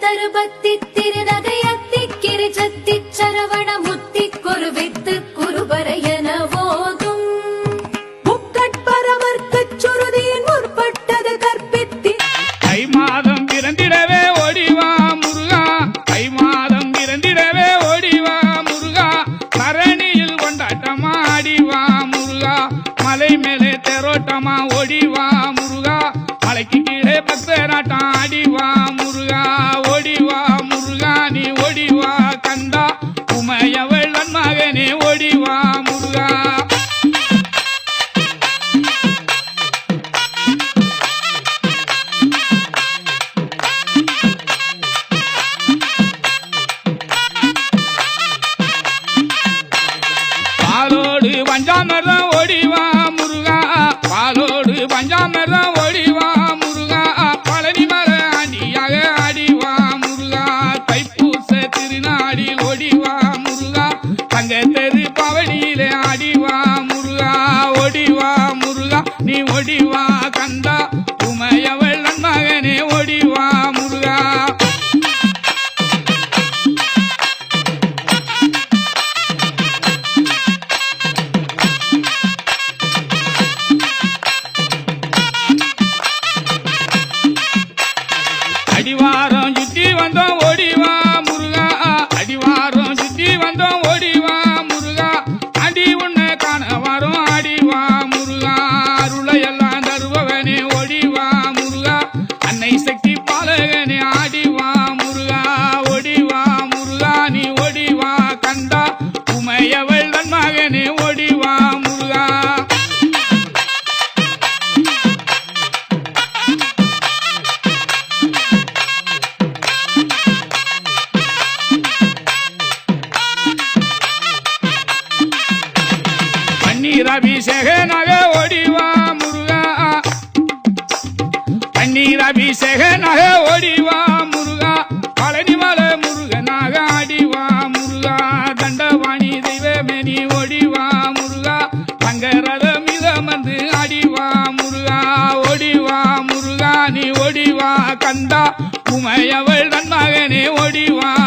தருபத்தி திருநகையத்தி கிரிஜத்தி சரவண முத்தி குருவித்து குருபரையன ஓதும். முக்கட்பரவர்க்குச் சுருதியின் முற்பட்டது கற்பித்தி. தை மாதம் பிறந்திடவே ஓடிவா முருகா. தை மாதம் பிறந்திடவே ஓடிவா முருகா. தரணியில் கொண்டாட்டமா ஆடிவா முருகா. மலை மேலே தெரோட்டமா ஓடிவா முருகா. மலைக்கு கீழே பக்தராட்டம் ஆடிவா முருகா. பாலோடு பன்னீர் அபிஷேகனாக ஓடிவா முருகா. பன்னீர் அபிஷேகனாக ஓடிவா முருகா. பழனி மலை முருகனாக ஆடிவா முருகா. தண்டவாணி தெய்வமேனி ஓடிவா முருகா. தங்கரதம் இதமந்து ஆடிவா முருகா. ஓடிவா முருகா நீ ஓடிவா. கந்தா உமையவள் தன் மகனே ஓடிவா.